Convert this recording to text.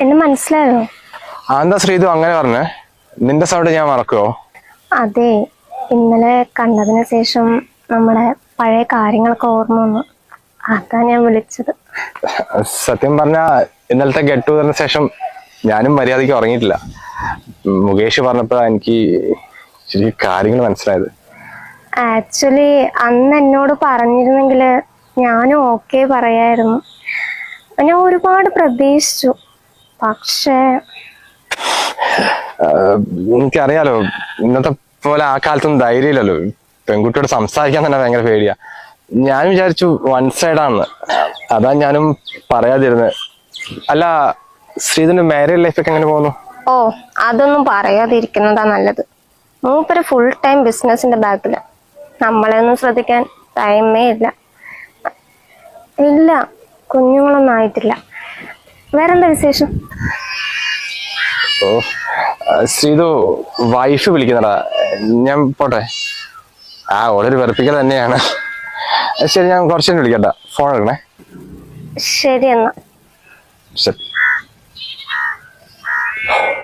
എന്നെ മനസ്സിലായോ? എന്താ ശ്രീതു അങ്ങനെ പറഞ്ഞേ. നിന്റെ സൗണ്ട് ഞാൻ മറക്കുവോ? അതെ ഇന്നലെ കണ്ടതിന് ശേഷം നമ്മുടെ പഴയ കാര്യങ്ങളൊക്കെ ഓർമ്മ വന്നു. അതാ ഞാൻ വിളിച്ചത്. സത്യം പറഞ്ഞ ഇന്നലത്തെ ഗെറ്റ് ടുഗറിന് ശേഷം ഞാനും മര്യാദയ്ക്ക് ഉറങ്ങിയിട്ടില്ല. മുകേഷ് പറഞ്ഞപ്പോഴാ എനിക്ക് ശരി കാര്യങ്ങൾ മനസ്സിലായത്. ആക്ച്വലി അന്ന് എന്നോട് പറഞ്ഞിരുന്നെങ്കിൽ ഞാനും ഓക്കെ പറയായിരുന്നു. ഞാൻ ഒരുപാട് പ്രതീക്ഷിച്ചു. പക്ഷേ എനിക്കറിയാലോ ഇന്നത്തെ പോലെ ആ കാലത്തൊന്നും ധൈര്യമില്ലല്ലോ. പെൺകുട്ടിയോട് സംസാരിക്കാൻ തന്നെ ഭയങ്കര പേടിയാ. ഞാൻ വിചാരിച്ചു വൺ സൈഡ് ആണ്. അതാ ഞാനും പറയാതിരുന്നത് അല്ല ശ്രീധന്റെ ലൈഫ് ഒക്കെ എങ്ങനെ പോകുന്നു? ഓ അതൊന്നും പറയാതിരിക്കുന്നതാ നല്ലത്. മൂപ്പര് ഫുൾ ടൈം ബിസിനസിന്റെ ബാക്കിലാ. നമ്മളെ ഒന്നും ശ്രദ്ധിക്കാൻ ടൈമേ ഇല്ല. ഇല്ല. കുഞ്ഞുങ്ങളൊന്നും ആയിട്ടില്ല വേറെന്താ വിശേഷം? ഓ ശ്രീതു വൈഫ് വിളിക്കുന്നടാ ഞാൻ പോട്ടെ. ആ ഓളൊരു വെറുപ്പിക്കൽ തന്നെയാണ്. ശരി ഞാൻ കുറച്ചു വിളിക്കട്ടെ. ഫോൺ എടുക്കണേ. ശരി എന്നാ. ശരി.